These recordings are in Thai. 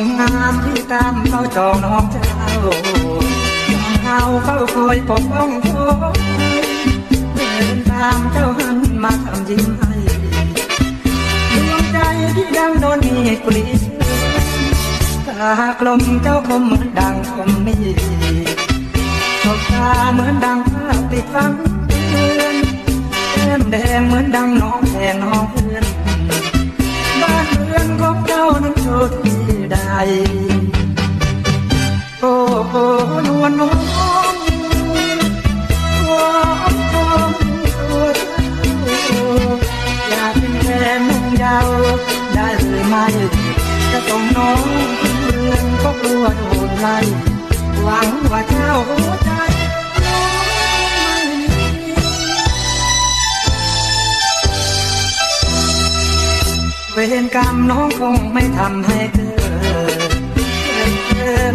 นงามที่ตามเขาจองน้องเจ้าเฮาเฝ้าคอยปกป้องโทษเดินตามเจ้าหันมาทำยิ้มให้ดวงใจที่ดังโดนมีดกรีดตากลมเจ้าคมเหมือนดังคมมีดสบตาเหมือนดังภาพติดฟัง โอ้โหนวลน้องตัวอ่อนตัวเจ้าอยากเป็นแฟนนุ่งยาวได้หรือไม่จะต้องน้องเรือนก็กลัวโดนไล่หวังว่าเจ้าหัวใจเวรกรรมน้องคงไม่ทำให้เธอ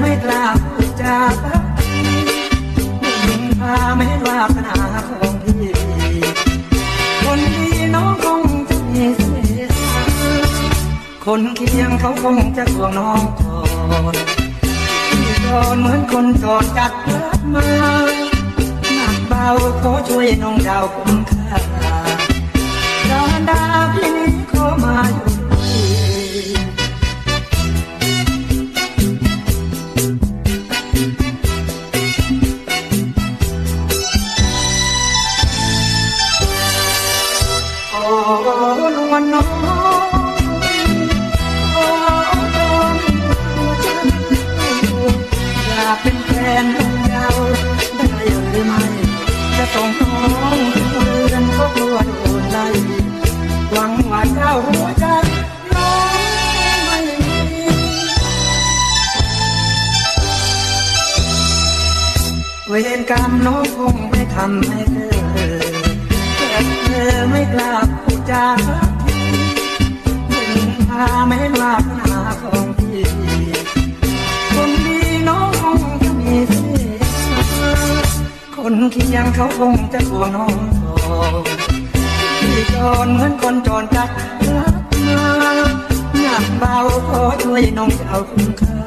ไม่กล้าพูดจาสักทียิ่งพาไม่วาสนาของพี่คนดีน้องคงจะมีเสียคนเคียงเขาคงจะห่วงน้องก่อนที่โดนเหมือนคนโดนจัดรับมาหนักเบาขอช่วยน้องดาวคุ้มค่า เป็นแฟนของเจ้าได้หรือไม่จะส่งน้องเรือนก็กลัวโดนไล่หวังว่าเจ้าหัวใจน้องไม่มีเวรกรรมน้องคงไม่ทำให้เธอแต่เธอไม่กล้าพูดจา ไม่เห็นวาสนาของพี่คนดีน้องคงจะมีเสียคนเคียงเขาคงจะกลัวน้องทองที่จรเหมือนคนจรจัดรักมาหนักเบาขอช่วยน้องเอาคุ้มค่า